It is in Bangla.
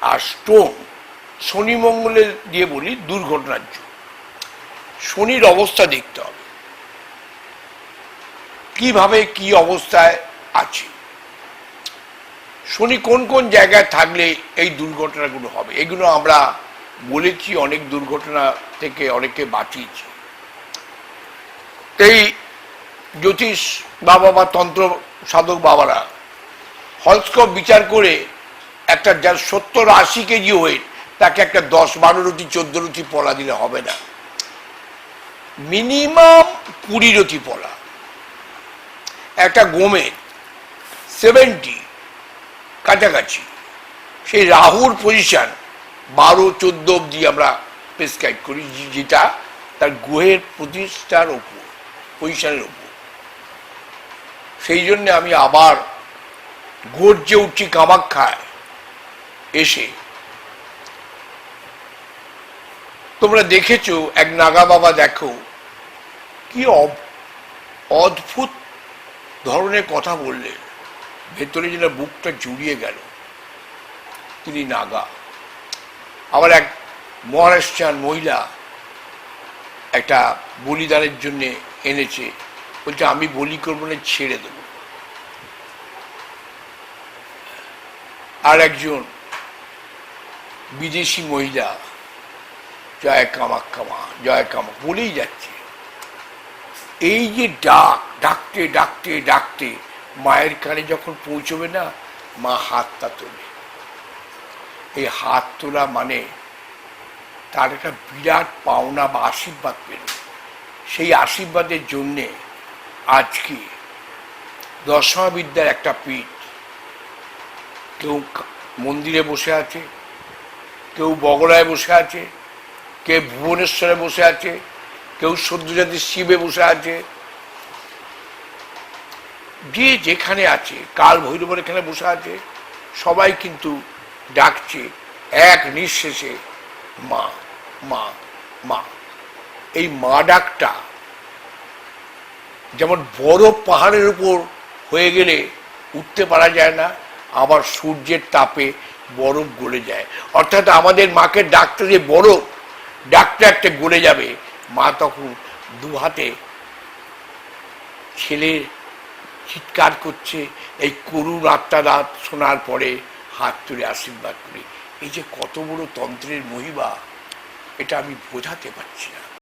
আর স্টোন শনি মঙ্গলের দিয়ে বলি দুর্ঘটনার যুগ শনির অবস্থা দেখতে হবে। কীভাবে কি অবস্থায় আছে? শনি কোন কোন জায়গায় থাকলে এই দুর্ঘটনাগুলো হবে? এগুলো আমরা বলেছি, অনেক দুর্ঘটনা থেকে অনেকে বাঁচিয়েছি। এই জ্যোতিষ বাবা বা তন্ত্র সাধক বাবারা হলস্কপ বিচার করে একটা যার সত্তর আশি কেজি ওয়েট তাকে একটা দশ, বারো রুটি, চোদ্দ রুটি পলা দিলে হবে না। মিনিমাম কুড়ি রুটি পলা। একটা গোমের সেভেন্টি কাছাকাছি, সেই রাহুর পজিশন বারো, চোদ্দ অবধি আমরা প্রেসক্রাইব করি যেটা তার গ্রহের প্রতিষ্ঠার ওপর পজিশনের ওপর। সেই জন্য আমি আবার গর্জে উঠছি কামাক্ষায়। এসে। তোমরা দেখেছ, এক নাগা বাবা দেখো, কি অদ্ভুত ধরনের কথা বললেন। ভেতরে যেন বুকটা জুড়িয়ে গেল। তিনি নাগা। আবার এক মহারাষ্ট্রান মহিলা একটা বলিদানের জন্য এনেছে। বলছে, আমি বলি করব না, ছেড়ে দেব। আর একজন বিদেশি মহিলা। জয় কামাক্ষা মা জয় কামা বলেই যাচ্ছে। এই যে ডাক, ডাকতে ডাকতে ডাকতে, মায়ের কানে যখন পৌঁছবে না, মা হাতটা তোলে। এই হাত তোলা মানে তার একটা বিরাট পাওনা বা আশীর্বাদ পেল। সেই আশীর্বাদের জন্যে আজকে দশমা বিদ্যার একটা পীঠ, কেউ মন্দিরে বসে আছে কেউ বগলায় বসে আছে, কেউ ভুবনেশ্বরে বসে আছে, কেউ সদ্যজাতি শিবে বসে আছে। যে যেখানে আছে, কাল ভৈরবের এখানে বসে আছে, সবাই কিন্তু ডাকছে এক নিঃশেষে, মা মা মা। এই মা ডাকটা যেমন বড় পাহাড়ের উপর হয়ে গেলে উঠতে পারা যায় না আবার সূর্যের তাপে বরফ গলে যায়। অর্থাৎ আমাদের মাকে ডাকতে যে বরফ, ডাকতে ডাকতে গলে যাবে। মা তখন দু হাতে ছেলের চিৎকার করছে, এই করুণ আত্মারাত শোনার পরে হাত তুলে আশীর্বাদ করি। এই যে কত বড় তন্ত্রের মহিমা, এটা আমি বোঝাতে পারছি না।